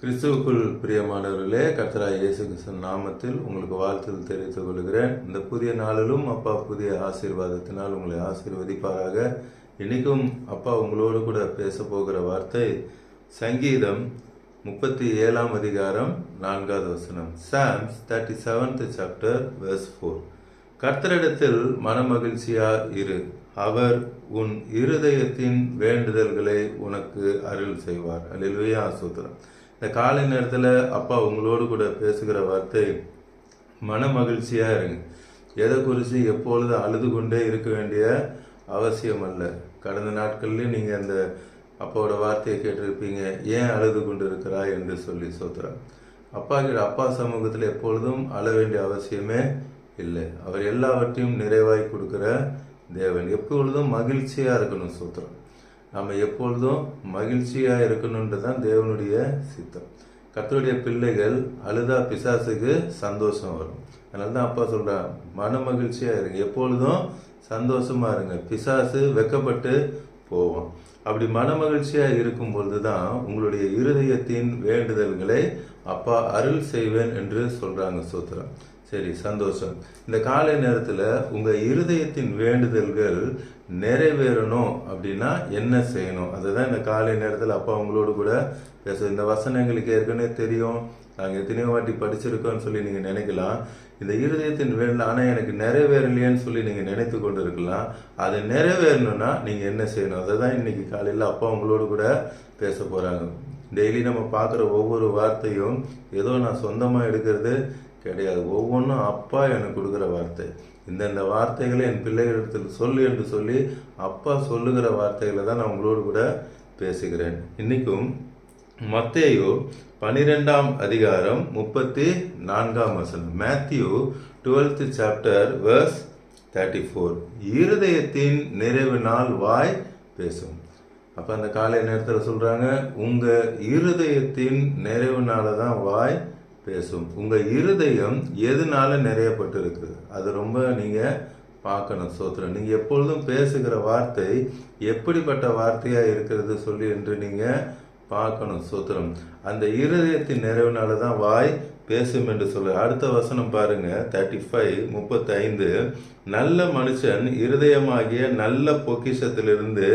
கிறிஸ்துவுக்குள் பிரியமானவர்களே கர்த்தராய் இயேசு கிருஷ்ணன் நாமத்தில் உங்களுக்கு வாழ்த்துதல் தெரிவித்துக் கொள்கிறேன். இந்த புதிய நாளிலும் அப்பா புதிய ஆசீர்வாதத்தினால் உங்களை ஆசீர்வதிப்பாராக. இன்னைக்கும் அப்பா உங்களோடு கூட பேச போகிற வார்த்தை சங்கீதம் முப்பத்தி ஏழாம் அதிகாரம் நான்காவது வசனம். Psalms thirty seventh chapter verse four கர்த்தரிடத்தில் மனமகிழ்ச்சியா இரு. அவர் உன் இருதயத்தின் வேண்டுதல்களை உனக்கு அருள் செய்வார். அல்லேலூயா சூத்திரம். இந்த காலை நேரத்தில் அப்பா உங்களோடு கூட பேசுகிற வார்த்தை மன மகிழ்ச்சியாக இருங்க. எதை குறித்து எப்பொழுது அழுது கொண்டே இருக்க வேண்டிய அவசியம் அல்ல. கடந்த நாட்கள்லேயும் நீங்கள் அந்த அப்பாவோட வார்த்தையை கேட்டிருப்பீங்க. ஏன் அழுது கொண்டு இருக்கிறாய் என்று சொல்லி சோத்திரம் அப்பா கிட்ட அப்பா சமூகத்தில் எப்பொழுதும் அழ வேண்டிய அவசியமே இல்லை. அவர் எல்லாவற்றையும் நிறைவாய் கொடுக்குற தேவன். எப்பொழுதும் மகிழ்ச்சியாக இருக்கணும் சூத்திரம் நம்ம எப்பொழுதும் மகிழ்ச்சியாக இருக்கணுன்றது தான் தேவனுடைய சித்தம். கத்தருடைய பிள்ளைகள் அழுதா பிசாசுக்கு சந்தோஷம் வரும். அதனால தான் அப்பா சொல்கிறா மன மகிழ்ச்சியாக இருங்க. எப்பொழுதும் சந்தோஷமாக இருங்க. பிசாசு வெக்கப்பட்டு போவோம் அப்படி மன மகிழ்ச்சியாக இருக்கும் பொழுது தான் உங்களுடைய இருதயத்தின் வேண்டுதல்களை அப்பா அருள் செய்வேன் என்று சொல்கிறாங்க சூத்திரம். சரி சந்தோஷம். இந்த காலை நேரத்தில் உங்கள் இருதயத்தின் வேண்டுதல்கள் நிறைவேறணும் அப்படின்னா என்ன செய்யணும்? அதுதான் இந்த காலை நேரத்தில் அப்பா உங்களோடு கூட பேச இந்த வசனம் எங்களுக்கு ஏற்கனவே தெரியும். நாங்கள் எத்தனையோ வாட்டி படிச்சிருக்கோம்னு சொல்லி நீங்கள் நினைக்கலாம். இந்த இருதயத்தின் வேண்டல ஆனால் எனக்கு நிறைவேறலையேன்னு சொல்லி நீங்கள் நினைத்து கொண்டு இருக்கலாம் அது நிறைவேறணும்னா நீங்கள் என்ன செய்யணும்? அதை தான் இன்னைக்கு காலையில் அப்பா உங்களோடு கூட பேச போகிறாங்க டெய்லி நம்ம பார்க்குற ஒவ்வொரு வார்த்தையும் ஏதோ நான் சொந்தமாக எடுக்கிறது கிடையாது. ஒவ்வொன்றும் அப்பா எனக்கு கொடுக்குற வார்த்தை. இந்தந்த வார்த்தைகளை என் பிள்ளைகளிடத்தில் சொல்லு என்று சொல்லி அப்பா சொல்லுகிற வார்த்தைகளை தான் நான் உங்களோடு கூட பேசுகிறேன். இன்றைக்கும் மத்தேயோ பனிரெண்டாம் அதிகாரம் முப்பத்தி நான்காம் வசனம். Matthew twelfth chapter verse thirty four. இருதயத்தின் நிறைவினால் வாய் பேசும். அப்போ அந்த காலை நேரத்தில் சொல்கிறாங்க உங்கள் இருதயத்தின் நிறைவுனால தான் வாய் பேசும். உங்கள் இருதயம் எதனால நிறையப்பட்டு இருக்குது அது ரொம்ப நீங்கள் பார்க்கணும் சோத்திரம். நீங்கள் எப்பொழுதும் பேசுகிற வார்த்தை எப்படிப்பட்ட வார்த்தையாக இருக்கிறது சொல்லி என்று நீங்கள் பார்க்கணும் சோத்திரம். அந்த இருதயத்தின் நிறைவுனால தான் வாய் பேசும் என்று சொல்லு. அடுத்த வசனம் பாருங்க தேர்ட்டி ஃபைவ் முப்பத்தைந்து. நல்ல மனுஷன் இருதயமாகிய நல்ல பொக்கிஷத்திலிருந்து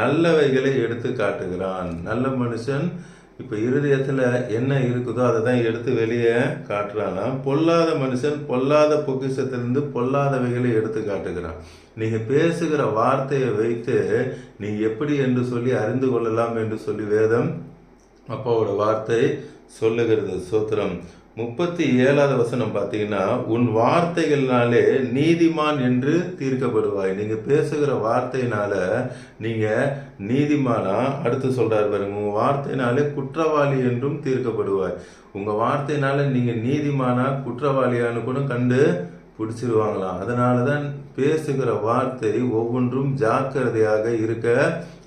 நல்லவைகளை எடுத்து காட்டுகிறான் நல்ல மனுஷன் இப்போ இருதயத்தில் என்ன இருக்குதோ அதை தான் எடுத்து வெளியே காட்டுறானா பொல்லாத மனுஷன் பொல்லாத பொக்கிஷத்திலிருந்து பொல்லாதவைகளை எடுத்து காட்டுகிறான். நீங்கள் பேசுகிற வார்த்தையை வைத்து நீ எப்படி என்று சொல்லி அறிந்து கொள்ளலாம் என்று சொல்லி வேதம் அப்பாவோட வார்த்தை சொல்லுகிறது சோத்திரம். முப்பத்தி ஏழாவது வசனம் பார்த்தீங்கன்னா உன் வார்த்தைகள்னாலே நீதிமான் என்று தீர்க்கப்படுவாய். நீங்கள் பேசுகிற வார்த்தையினால நீங்கள் நீதிமானா? அடுத்து சொல்கிறார் பாருங்க உங்கள் வார்த்தையினாலே குற்றவாளி என்றும் தீர்க்கப்படுவாய். உங்கள் வார்த்தையினால நீங்கள் நீதிமானா குற்றவாளியான்னு கூட கண்டு பிடிச்சிருவாங்களாம். அதனாலதான் பேசுகிற வார்த்தை ஒவ்வொன்றும் ஜாக்கிரதையாக இருக்க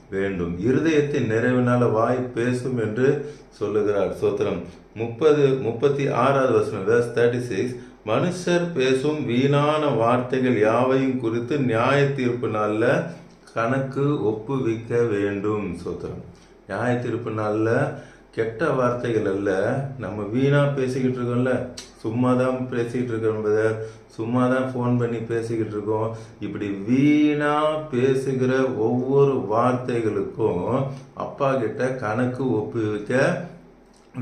வேண்டும். இருதயத்தின் நிறைவினால வாய் பேசும் என்று சொல்லுகிறார் சோத்திரம். முப்பது முப்பத்தி ஆறாவது வசனம் வேர்ஸ் தேர்ட்டி சிக்ஸ் மனுஷர் பேசும் வீணான வார்த்தைகள் யாவையும் குறித்து நியாய தீர்ப்பு நாள்ல கணக்கு ஒப்புவிக்க வேண்டும் சோத்திரம். நியாய தீர்ப்பு நாள்ல கெட்ட வார்த்தைகள் அல்ல. நம்ம வீணாக பேசிக்கிட்டு இருக்கோம்ல. சும்மா தான் பேசிக்கிட்டு இருக்கோம் சும்மா தான் ஃபோன் பண்ணி பேசிக்கிட்டு இருக்கோம். இப்படி வீணாக பேசுகிற ஒவ்வொரு வார்த்தைகளுக்கும் அப்பா கிட்ட கணக்கு ஒப்புவிக்க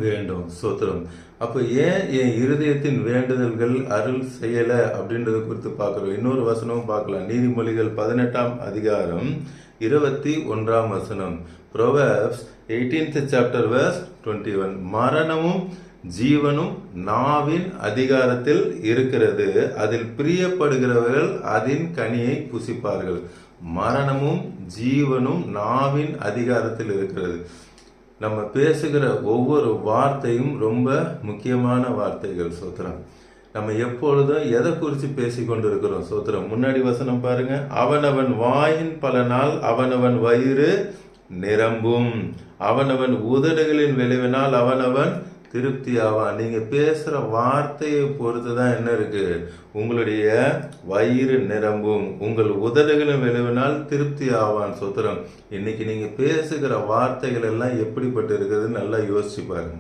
வேண்டும். சோத்திரம். அப்போ ஏன் என் இருதயத்தின் வேண்டுதல்கள் அருள் செய்யலை அப்படின்றத குறித்து பார்க்குறோம். இன்னொரு வசனமும் பார்க்கலாம். நீதிமொழிகள் பதினெட்டாம் அதிகாரம் இருபத்தி ஒன்றாம் வசனம். Proverbs eighteenth chapter verse twenty one மரணமும் ஜீவனும் நாவின் அதிகாரத்தில் இருக்கிறது. அதில் பிரியப்படுகிறவர்கள் அதன் கனியை புசிப்பார்கள். மரணமும் ஜீவனும் நாவின் அதிகாரத்தில் இருக்கிறது. நம்ம பேசுகிற ஒவ்வொரு வார்த்தையும் ரொம்ப முக்கியமான வார்த்தைகள் சோத்திரம். நம்ம எப்பொழுதும் எதை குறித்து பேசி கொண்டிருக்கிறோம் சோத்திரம்? முன்னாடி வசனம் பாருங்க. அவனவன் வாயின் பலனால் அவனவன் வயிறு நிரம்பும். அவனவன் உதடுகளின் விளைவினால் அவனவன் திருப்தி ஆவான் நீங்க பேசுற வார்த்தையை பொறுத்து தான் என்ன இருக்கு? உங்களுடைய வயிறு நிரம்பும். உங்கள் உதடுகளின் விளைவினால் திருப்தி ஆவான் சுத்திரம். இன்னைக்கு நீங்க பேசுகிற வார்த்தைகள் எல்லாம் எப்படிப்பட்டு இருக்குதுன்னு நல்லா யோசிச்சு பாருங்க.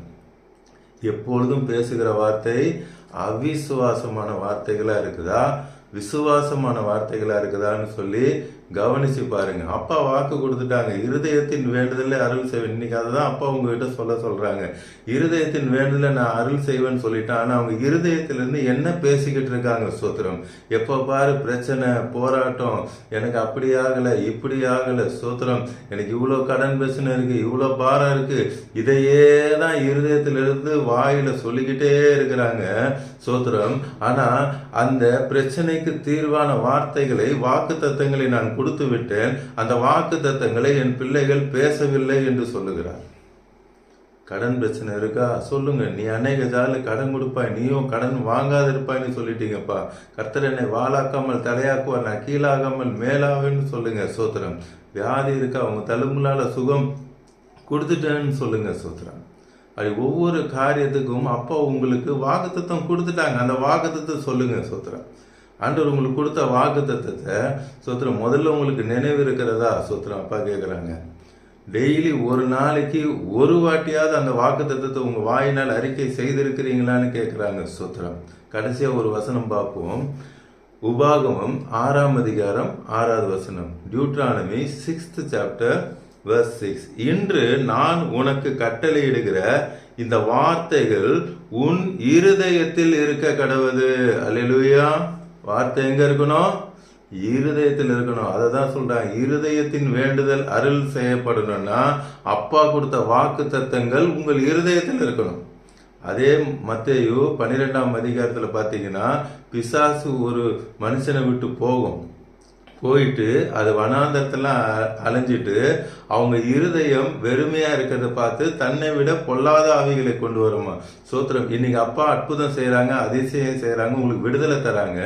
எப்பொழுதும் பேசுகிற வார்த்தை அவிசுவாசமான வார்த்தைகளா இருக்குதா? விசுவாசமான வார்த்தைகளா இருக்குதான்னு சொல்லி கவனிச்சு பாருங்க. அப்பா வாக்கு கொடுத்துட்டாங்க. இருதயத்தின் வேண்டுதலே அருள் செய்வேன். இன்னைக்கு அதுதான் அப்பா உங்ககிட்ட சொல்ல சொல்றாங்க. இருதயத்தின் வேண்டுதலை நான் அருள் செய்வேன்னு சொல்லிட்டேன். ஆனால் அவங்க இருதயத்திலிருந்து என்ன பேசிக்கிட்டு இருக்காங்க சோத்திரம் எப்போ பாரு பிரச்சனை போராட்டம். எனக்கு அப்படி ஆகலை இப்படி ஆகலை. சோத்திரம் எனக்கு இவ்வளோ கடன் பிரச்சனை இருக்கு இவ்வளோ பாரம் இருக்கு. இதையே தான் இருதயத்திலிருந்து வாயில சொல்லிக்கிட்டே இருக்கிறாங்க சோத்திரம் ஆனால் அந்த பிரச்சனைக்கு தீர்வான வார்த்தைகளை வாக்கு தத்துவங்களை நான் கொடுத்து விட்டேன் அந்த வாக்கு தத்தங்களை என் பிள்ளைகள் பேசவில்லை என்று சொல்லுகிறார். கடன் பிரச்சனை இருக்கா? சொல்லுங்க. நீ அநேக ஜால கடன் கொடுப்பாய். நீயும் கடன் வாங்காத இருப்பாய்ன்னு சொல்லிட்டீங்கப்பா. கர்த்தர் என்னை வாழாக்காமல் தலையாக்குவார். நான் கீழாகாமல் மேலாவேன்னு சொல்லுங்க சோத்திரம். வியாதி இருக்கா? அவங்க தழும்புலால சுகம் கொடுத்துட்டேன்னு சொல்லுங்க சோத்திரம். அது ஒவ்வொரு காரியத்துக்கும் அப்பா உங்களுக்கு வாக்குத்தம் கொடுத்துட்டாங்க. அந்த வாக்குத்தத்தை சொல்லுங்க சோத்திரம். ஆண்டவர் உங்களுக்கு கொடுத்த வாக்குத்தத்தத்தை சோத்திரம் முதல்ல உங்களுக்கு நினைவு இருக்கிறதா? சோத்திரம் அப்பா கேட்குறாங்க டெய்லி ஒரு நாளைக்கு ஒரு வாட்டியாவது அந்த வாக்குத்தத்தை உங்கள் வாயினால் அறிக்கை செய்திருக்கிறீங்களான்னு கேட்குறாங்க சோத்திரம். கடைசியாக ஒரு வசனம் பார்ப்போம். உபாகமம் ஆறாம் அதிகாரம் ஆறாவது வசனம். Deuteronomy sixth chapter verse six இன்று நான் உனக்கு கட்டளையிடுகிற இந்த வார்த்தைகள் உன் இருதயத்தில் இருக்க கடவுது. அல்லேலூயா. வார்த்தை எங்க இருக்கணும்? இருதயத்தில் இருக்கணும். அதை தான் சொல்கிறாங்க இருதயத்தின் வேண்டுதல் அருள் செய்யப்படணும்னா அப்பா கொடுத்த வாக்கு தத்தங்கள் உங்கள் இருதயத்தில் இருக்கணும். அதே மத்தேயு பன்னிரெண்டாம் அதிகாரத்தில் பார்த்தீங்கன்னா பிசாசு ஒரு மனுஷனை விட்டு போகும். போயிட்டு அது வனாந்தரத்தெல்லாம் அ- அலைஞ்சிட்டு அவங்க இருதயம் வெறுமையாக இருக்கிறத பார்த்து தன்னை விட பொல்லாத ஆவிகளை கொண்டு வருமா? சோத்திரம் இன்னைக்கு அப்பா அற்புதம் செய்கிறாங்க அதிசயம் செய்கிறாங்க உங்களுக்கு விடுதலை தராங்க.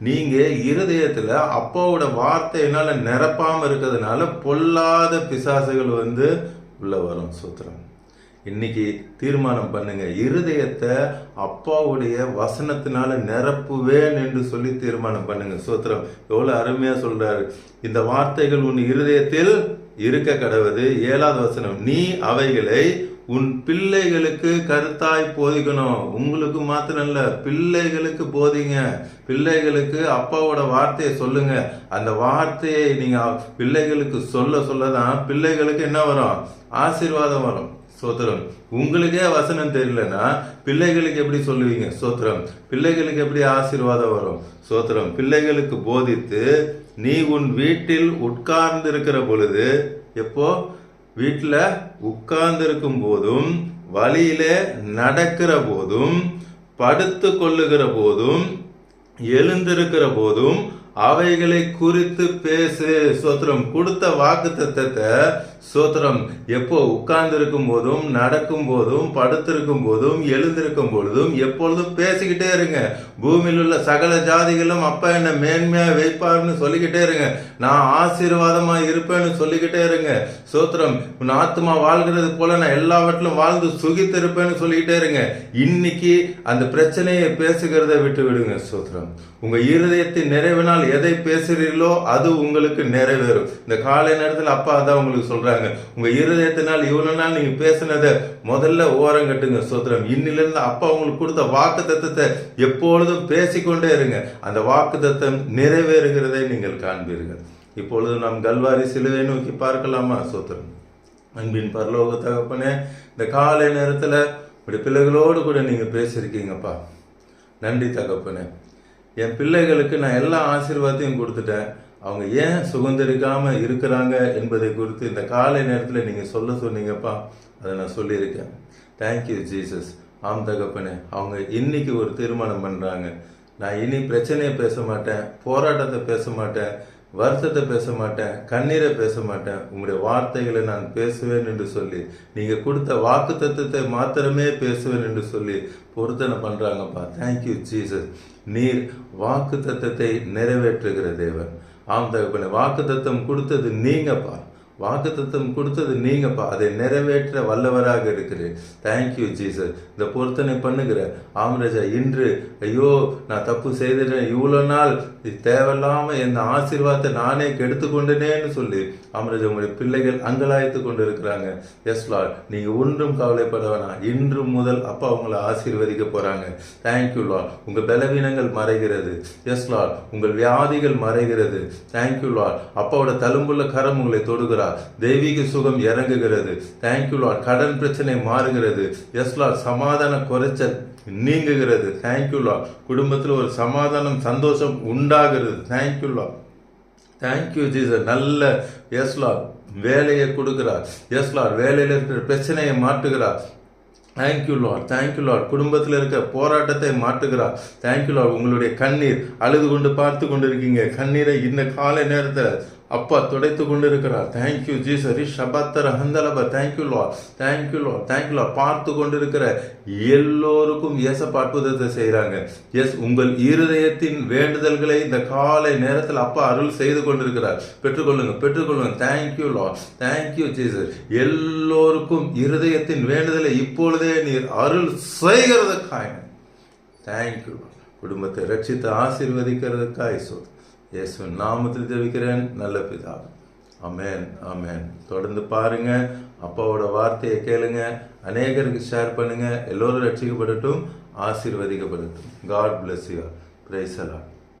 நீங்கள் இருதயத்தில் அப்பாவோட வார்த்தையினால் நிரப்பாமல் இருக்கிறதுனால பொல்லாத பிசாசுகள் வந்து உள்ள வரும் சோத்திரம். இன்னைக்கு தீர்மானம் பண்ணுங்க. இருதயத்தை அப்பாவுடைய வசனத்தினால நிரப்புவேன் என்று சொல்லி தீர்மானம் பண்ணுங்க. சோத்திரம் எவ்வளவு அருமையா சொல்றாரு. இந்த வார்த்தைகள் உன் இருதயத்தில் இருக்க கடவுது ஏழாவது வசனம் நீ அவைகளை உன் பிள்ளைகளுக்கு கருத்தாய் போதிக்கணும். உங்களுக்கு மாத்திரம் இல்ல பிள்ளைகளுக்கு போதிங்க. பிள்ளைகளுக்கு அப்பாவோட வார்த்தையை சொல்லுங்க. அந்த வார்த்தையை நீங்க பிள்ளைகளுக்கு சொல்ல சொல்லதான் பிள்ளைகளுக்கு என்ன வரும்? ஆசீர்வாதம் வரும். சோத்திரம் உங்களுக்கே வசனம் தெரியலன்னா பிள்ளைகளுக்கு எப்படி சொல்லுவீங்க? சோத்திரம் பிள்ளைகளுக்கு எப்படி ஆசீர்வாதம் வரும்? சோத்திரம் பிள்ளைகளுக்கு போதித்து நீ உன் வீட்டில் உட்கார்ந்து இருக்கிற பொழுது எப்போ? வீட்டில் உட்கார்ந்து இருக்கும் போதும் வழியிலே நடக்கிற போதும் படுத்து கொள்ளுகிற போதும் எழுந்திருக்கிற போதும் அவைகளை குறித்து பேசு. சோத்திரம் கொடுத்த வாக்கு தத்தத்தை சோத்திரம் எப்போ உட்கார்ந்து இருக்கும் போதும் நடக்கும் போதும் படுத்திருக்கும் போதும் எழுந்திருக்கும் பொழுதும் எப்பொழுதும் பேசிக்கிட்டே இருங்க. பூமியில் உள்ள சகல ஜாதிகளும் அப்பா என்ன மேன்மையா வைப்பார்னு சொல்லிக்கிட்டே இருங்க. நான் ஆசீர்வாதமா இருப்பேன்னு சொல்லிக்கிட்டே இருங்க. சோத்திரம் உன் ஆத்மா வாழ்கிறது போல நான் எல்லாவற்றிலும் வாழ்ந்து சுகித்திருப்பேன்னு சொல்லிக்கிட்டே இருங்க. இன்னைக்கு அந்த பிரச்சனையை பேசுகிறத விட்டு விடுங்க சோத்திரம். உங்க இருதயத்தின் நிறைவினால் எதை பேசுறீர்களோ அது உங்களுக்கு நிறைவேறும். இந்த காலை நேரத்தில் அப்பா அதான் உங்களுக்கு சொல்றாங்க உங்க இருதயத்தினால் இவ்வளவு நாள் நீங்க பேசினதை முதல்ல ஓரம் கட்டுங்க சோத்திரம். இன்னிலிருந்து அப்பா உங்களுக்கு கொடுத்த வாக்கு தத்துவத்தை எப்பொழுதும் பேசிக்கொண்டே இருங்க. அந்த வாக்கு தத்துவம் நிறைவேறுகிறதை நீங்கள் காண்பீர்கள். இப்பொழுது நாம் கல்வாரி சிலுவை நோக்கி பார்க்கலாமா சோத்திரம்? அன்பின் பரலோக தகப்பனே இந்த காலை நேரத்தில் இப்படி பிள்ளைகளோடு கூட நீங்கள் பேசியிருக்கீங்கப்பா. நன்றி தகப்பனே. என் பிள்ளைகளுக்கு நான் எல்லா ஆசீர்வாதத்தையும் கொடுத்துட்டேன். அவங்க ஏன் சுதந்திரிக்காமல் இருக்கிறாங்க என்பதை குறித்து இந்த காலை நேரத்தில் நீங்கள் சொல்ல சொன்னீங்கப்பா. அதை நான் சொல்லியிருக்கேன். தேங்க்யூ ஜீசஸ் ஆம் தகப்பனே அவங்க இன்னைக்கு ஒரு தீர்மானம் பண்ணுறாங்க நான் இனி பிரச்சனையை பேச மாட்டேன் போராட்டத்தை பேச மாட்டேன் வருத்தத்தை பேச மாட்டேன் கண்ணீரை பேச மாட்டேன். உங்களுடைய வார்த்தைகளை நான் பேசுவேன் என்று சொல்லி நீங்கள் கொடுத்த வாக்கு தத்துவத்தை மாத்திரமே பேசுவேன் என்று சொல்லி பொருத்தனை பண்ணுறாங்கப்பா தேங்க்யூ ஜீசஸ் நீர் வாக்கு தத்தத்தை நிறைவேற்றுகிற தேவன். ஆம் தகப்பனே வாக்கு தத்தம் கொடுத்தது நீங்கப்பா வாக்குத்தத்தம் கொடுத்தது நீங்கப்பா. அதை நிறைவேற்ற வல்லவராக இருக்கிறேன். தேங்க்யூ ஜீசஸ் இந்த பொருத்தனை பண்ணுகிற ஆமரஜா இன்று ஐயோ நான் தப்பு செய்திருக்கேன் இவ்வளோ நாள் இது இந்த ஆசீர்வாதத்தை நானே கெடுத்து கொண்டேனேன்னு சொல்லி ஆமராஜா உங்களுடைய பிள்ளைகள் அங்கலாய்த்து கொண்டு இருக்கிறாங்க எஸ் லால் நீங்கள் ஒன்றும் கவலைப்பட வேணாம். இன்று முதல் அப்பா உங்களை ஆசீர்வதிக்க போகிறாங்க தேங்க்யூ லால் உங்கள் பலவீனங்கள் மறைகிறது. எஸ் லால் உங்கள் வியாதிகள் மறைகிறது. தேங்க்யூ லால் அப்பாவோட தழும்புள்ள கரம் உங்களை தொடுகிறார் தெய்வீக சுகம் இறங்குகிறது. தேங்க்யூ லார்ட் கடன் பிரச்சனை மாறுகிறது. எஸ் லார்ட் சமாதான குறைச்சல் நீங்குகிறது. தேங்க்யூ லார்ட் குடும்பத்தில் ஒரு சமாதானம் சந்தோஷம் உண்டாகிறது. Thank you lord thank you Jesus நல்ல எஸ் லார்ட் வேலையை கொடுக்குறார். எஸ் லார்ட் வேலையில் இருக்கிற பிரச்சனையை மாட்டுகிறார் thank you lord thank you lord குடும்பத்தில் இருக்கிற போராட்டத்தை மாற்றுகிறார். தேங்க்யூ லார்ட் உங்களுடைய கண்ணீர் அழுது கொண்டு பார்த்து கொண்டு இருக்கீங்க கண்ணீரை இந்த காலை நேரத்தில் அப்பா துடைத்து கொண்டிருக்கிறார். தேங்க்யூ ஜீசரி ஷபத்தர ஹந்தலப thank you lord thank you lord thank you lord பார்த்து கொண்டு இருக்கிற எல்லோருக்கும் ஏசப்ப அற்புதத்தை செய்கிறாங்க எஸ் உங்கள் இருதயத்தின் வேண்டுதல்களை இந்த காலை நேரத்தில் அப்பா அருள் செய்து கொண்டிருக்கிறார். பெற்றுக்கொள்ளுங்க பெற்றுக்கொள்ளுங்க. Thank you Lord thank you Jesus எல்லோருக்கும் இருதயத்தின் வேண்டுதலை இப்பொழுதே நீர் அருள் செய்கிறதுக்காய் தேங்க்யூ குடும்பத்தை ரட்சித்து ஆசீர்வதிக்கிறதுக்காய் சொல் இயேசு நாமத்தில் ஜெபிக்கிறேன். நல்ல பிதா அமேன் அமேன் தொடர்ந்து பாருங்க. அப்பாவோட வார்த்தையை கேளுங்க. அநேகருக்கு ஷேர் பண்ணுங்க. எல்லோரும் ரட்சிக்கப்படட்டும் ஆசீர்வதிக்கப்படட்டும். God bless you praise Lord